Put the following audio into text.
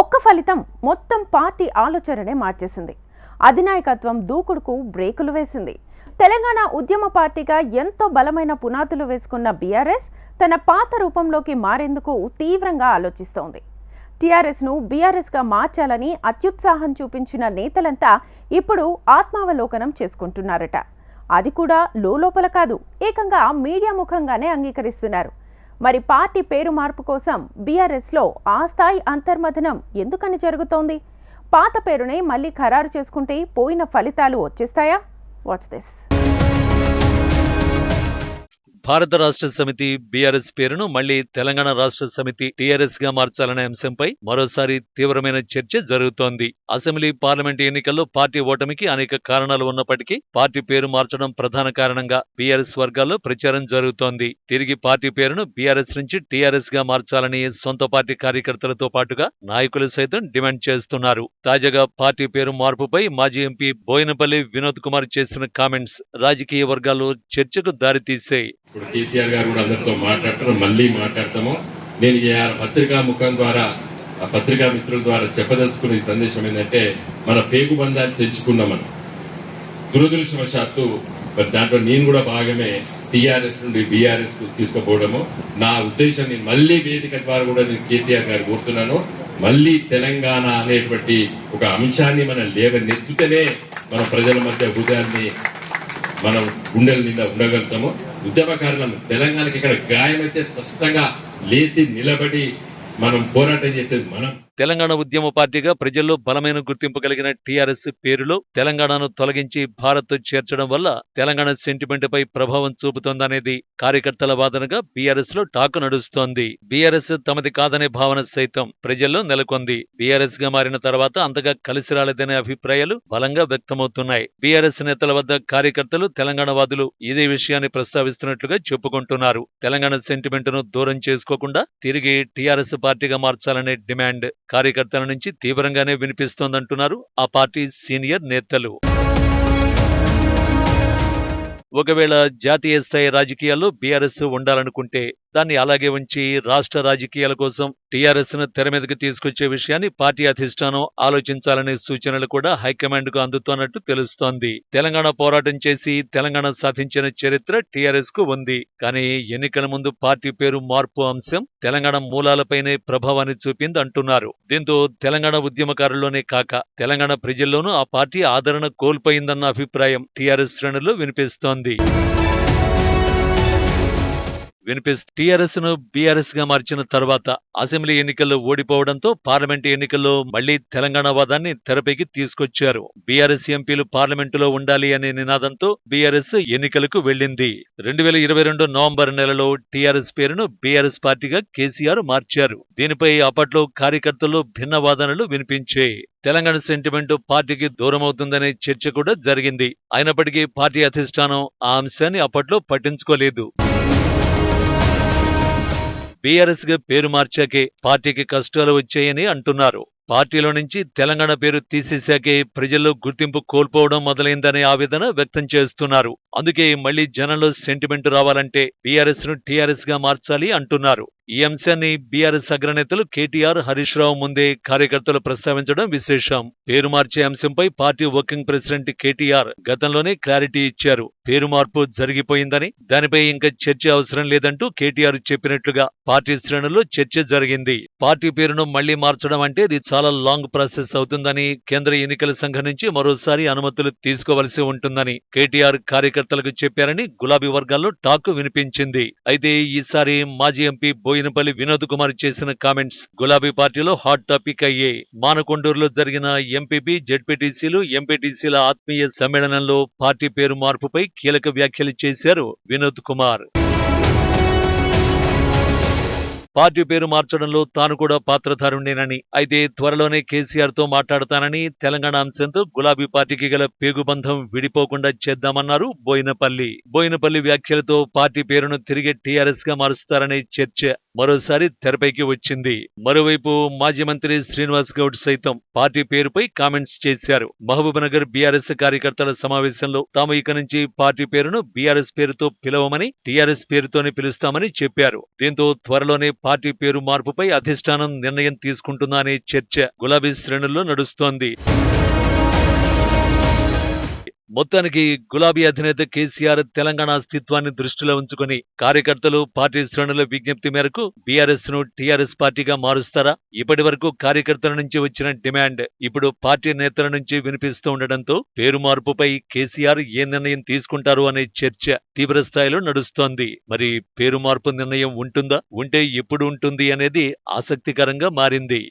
ఒక్క ఫలితం మొత్తం పార్టీ ఆలోచననే మార్చేసింది. అధినాయకత్వం దూకుడుకు బ్రేకులు వేసింది. తెలంగాణ ఉద్యమ పార్టీగా ఎంతో బలమైన పునాదులు వేసుకున్న బీఆర్ఎస్ తన పాత రూపంలోకి మారేందుకు తీవ్రంగా ఆలోచిస్తోంది. టీఆర్ఎస్ను బీఆర్ఎస్గా మార్చాలని అత్యుత్సాహం చూపించిన నేతలంతా ఇప్పుడు ఆత్మావలోకనం చేసుకుంటున్నారట. అది కూడా లోపల కాదు ఏకంగా మీడియా ముఖంగానే అంగీకరిస్తున్నారు. మరి పార్టీ పేరు మార్పు కోసం బీఆర్ఎస్లో ఆ స్థాయి అంతర్మథనం ఎందుకని జరుగుతోంది? పాత పేరునే మళ్ళీ ఖరారు చేసుకుంటే పోయిన ఫలితాలు వచ్చేస్తాయా? వాచ్ దిస్ భారత రాష్ట్ర సమితి బీఆర్ఎస్ పేరును మళ్ళీ తెలంగాణ రాష్ట్ర సమితి టీఆర్ఎస్గా మార్చాలనే అంశంపై మరోసారి తీవ్రమైన చర్చ జరుగుతోంది. అసెంబ్లీ పార్లమెంట్ ఎన్నికల్లో పార్టీ ఓటమికి అనేక కారణాలు ఉన్నప్పటికీ పార్టీ పేరు మార్చడం ప్రధాన కారణంగా బీఆర్ఎస్ వర్గాల్లో ప్రచారం జరుగుతోంది. తిరిగి పార్టీ పేరును బీఆర్ఎస్ నుంచి టీఆర్ఎస్గా మార్చాలని సొంత పార్టీ కార్యకర్తలతో పాటుగా నాయకులు సైతం డిమాండ్ చేస్తున్నారు. తాజాగా పార్టీ పేరు మార్పుపై మాజీ ఎంపీ బోయినపల్లి వినోద్ కుమార్ చేసిన కామెంట్స్ రాజకీయ వర్గాల్లో చర్చకు దారితీశాయి. ఇప్పుడు కేసీఆర్ గారు కూడా అందరితో మాట్లాడతారు మళ్ళీ మాట్లాడతాము. నేను ఆ పత్రికా ముఖం ద్వారా ఆ పత్రికా మిత్రుల ద్వారా చెప్పదలుచుకునే సందేశం ఏంటంటే మన పేగు బంధాన్ని తెంచుకున్నాం మనం. దురదృష్టవశాత్తు మరి దాంట్లో నేను కూడా భాగమే టీఆర్ఎస్ నుండి బీఆర్ఎస్కు తీసుకుపోవడము. నా ఉద్దేశం నేను మళ్ళీ వేదిక ద్వారా కూడా నేను కేసీఆర్ గారు కోరుతున్నాను. మళ్ళీ తెలంగాణ అనేటువంటి ఒక అంశాన్ని మనం లేవనెత్తితేనే మన ప్రజల మధ్య హృదయాన్ని మనం గుండెల నిండా ఉండగలుగుతాము. ఉద్యమకారులం తెలంగాణకి ఇక్కడ గాయమైతే స్పష్టంగా లేచి నిలబడి మనం పోరాటం చేసేది మనం. తెలంగాణ ఉద్యమ పార్టీగా ప్రజల్లో బలమైన గుర్తింపు కలిగిన టీఆర్ఎస్ పేరులో తెలంగాణను తొలగించి భారత్ చేర్చడం వల్ల తెలంగాణ సెంటిమెంట్ పై ప్రభావం చూపుతోందనేది కార్యకర్తల వాదనగా బీఆర్ఎస్లో టాకు నడుస్తోంది. బీఆర్ఎస్ తమది కాదనే భావన సైతం ప్రజల్లో నెలకొంది. బీఆర్ఎస్గా మారిన తర్వాత అంతగా కలిసి రాలేదనే అభిప్రాయాలు బలంగా వ్యక్తమవుతున్నాయి. బీఆర్ఎస్ నేతల వద్ద కార్యకర్తలు తెలంగాణ వాదులు ఇదే విషయాన్ని ప్రస్తావిస్తున్నట్లుగా చెప్పుకుంటున్నారు. తెలంగాణ సెంటిమెంట్ను దూరం చేసుకోకుండా తిరిగి టీఆర్ఎస్ పార్టీగా మార్చాలనే డిమాండ్ కార్యకర్తల నుంచి తీవ్రంగానే వినిపిస్తోందంటున్నారు ఆ పార్టీ సీనియర్ నేతలు. ఒకవేళ జాతీయ స్థాయి రాజకీయాల్లో బీఆర్ఎస్ ఉండాలనుకుంటే దాన్ని అలాగే ఉంచి రాష్ట్ర రాజకీయాల కోసం టీఆర్ఎస్ను తెర మీదకి తీసుకొచ్చే విషయాన్ని పార్టీ అధిష్టానం ఆలోచించాలనే సూచనలు కూడా హైకమాండ్కు అందుతోన్నట్టు తెలుస్తోంది. తెలంగాణ పోరాటం చేసి తెలంగాణ సాధించిన చరిత్ర టీఆర్ఎస్కు ఉంది. కానీ ఎన్నికల ముందు పార్టీ పేరు మార్పు అంశం తెలంగాణ మూలాలపైనే ప్రభావాన్ని చూపింది అంటున్నారు. దీంతో తెలంగాణ ఉద్యమకారుల్లోనే కాక తెలంగాణ ప్రజల్లోనూ ఆ పార్టీ ఆదరణ కోల్పోయిందన్న అభిప్రాయం టీఆర్ఎస్ శ్రేణుల్లో వినిపిస్తోంది. dele. వినిపిస్తూ టీఆర్ఎస్ను బీఆర్ఎస్గా మార్చిన తర్వాత అసెంబ్లీ ఎన్నికల్లో ఓడిపోవడంతో పార్లమెంట్ ఎన్నికల్లో మళ్ళీ తెలంగాణ వాదాన్ని తెరపైకి తీసుకొచ్చారు. బీఆర్ఎస్ ఎంపీలు పార్లమెంటులో ఉండాలి అనే నినాదంతో బీఆర్ఎస్ ఎన్నికలకు వెళ్ళింది రెండు వేల ఇరవై రెండు నవంబర్ నెలలో టీఆర్ఎస్ పేరును బీఆర్ఎస్ పార్టీగా కేసీఆర్ మార్చారు. దీనిపై అప్పట్లో కార్యకర్తలు భిన్న వాదనలు వినిపించాయి. తెలంగాణ సెంటిమెంట్ పార్టీకి దూరమవుతుందనే చర్చ కూడా జరిగింది. అయినప్పటికీ పార్టీ అధిష్టానం ఆ అంశాన్ని అప్పట్లో పట్టించుకోలేదు. బీఆర్ఎస్గా పేరు మార్చాకే పార్టీకి కష్టాలు వచ్చాయని అంటున్నారు. పార్టీలో నుంచి తెలంగాణ పేరు తీసేశాకే ప్రజల్లో గుర్తింపు కోల్పోవడం మొదలైందనే ఆవేదన వ్యక్తం చేస్తున్నారు. అందుకే మళ్ళీ జనంలో సెంటిమెంట్ రావాలంటే బీఆర్ఎస్ను టీఆర్ఎస్గా మార్చాలి అంటున్నారు. ఈ అంశాన్ని బీఆర్ఎస్ అగ్రనేతలు కేటీఆర్ హరీష్ రావు ముందే కార్యకర్తలు ప్రస్తావించడం విశేషం. పేరు మార్చే అంశంపై పార్టీ వర్కింగ్ ప్రెసిడెంట్ కేటీఆర్ గతంలోనే క్లారిటీ ఇచ్చారు. పేరు మార్పు జరిగిపోయిందని దానిపై ఇంకా చర్చ అవసరం లేదంటూ కేటీఆర్ చెప్పినట్లుగా పార్టీ శ్రేణుల్లో చర్చ జరిగింది. పార్టీ పేరును మళ్ళీ మార్చడం అంటే ఇది చాలా లాంగ్ ప్రాసెస్ అవుతుందని కేంద్ర ఎన్నికల సంఘం నుంచి మరోసారి అనుమతులు తీసుకోవలసి ఉంటుందని కేటీఆర్ కార్యకర్తలకు చెప్పారని గులాబీ వర్గాల్లో టాక్ వినిపించింది. అయితే ఈసారి మాజీ ఎంపీ బోయినపల్లి వినోద్ కుమార్ చేసిన కామెంట్స్. గులాబీ పార్టీలో హాట్ టాపిక్ అయ్యాయి మానకొండూరులో జరిగిన ఎంపీపీ జెడ్పీటీసీలు ఎంపీటీసీల ఆత్మీయ సమ్మేళనంలో పార్టీ పేరు మార్పుపై కీలక వ్యాఖ్యలు చేశారు వినోద్ కుమార్. పార్టీ పేరు మార్చడంలో తాను కూడా పాత్రధారుణ్ణేనని. అయితే త్వరలోనే కేసీఆర్తో మాట్లాడతానని తెలంగాణ అంశంతో గులాబీ పార్టీకి గల పేగుబంధం విడిపోకుండా చేద్దామన్నారు బోయినపల్లి. బోయినపల్లి వ్యాఖ్యలతో పార్టీ పేరును తిరిగి టీఆర్ఎస్గా మారుస్తారనే చర్చ మరోసారి తెరపైకి వచ్చింది. మరోవైపు మాజీ మంత్రి శ్రీనివాస్ గౌడ్ సైతం పార్టీ పేరుపై కామెంట్స్ చేశారు. మహబూబ్నగర్ బీఆర్ఎస్ కార్యకర్తల సమావేశంలో తాము ఇక నుంచి పార్టీ పేరును బీఆర్ఎస్ పేరుతో పిలవమని టీఆర్ఎస్ పేరుతోనే పిలుస్తామని చెప్పారు. దీంతో త్వరలోనే పార్టీ పేరు మార్పుపై అధిష్టానం నిర్ణయం తీసుకుంటుందా అనే చర్చ గులాబీ శ్రేణుల్లో నడుస్తోంది. మొత్తానికి గులాబీ అధినేత కేసీఆర్ తెలంగాణ అస్తిత్వాన్ని దృష్టిలో ఉంచుకుని కార్యకర్తలు పార్టీ శ్రేణుల విజ్ఞప్తి మేరకు బీఆర్ఎస్ను టీఆర్ఎస్ పార్టీగా మారుస్తారా? ఇప్పటి వరకు కార్యకర్తల నుంచి వచ్చిన డిమాండ్ ఇప్పుడు పార్టీ నేతల నుంచి వినిపిస్తూ ఉండడంతో పేరు మార్పుపై కేసీఆర్ ఏ నిర్ణయం తీసుకుంటారు అనే చర్చ తీవ్ర స్థాయిలో నడుస్తోంది. మరి పేరు మార్పు నిర్ణయం ఉంటుందా? ఉంటే ఎప్పుడు ఉంటుంది అనేది ఆసక్తికరంగా మారింది.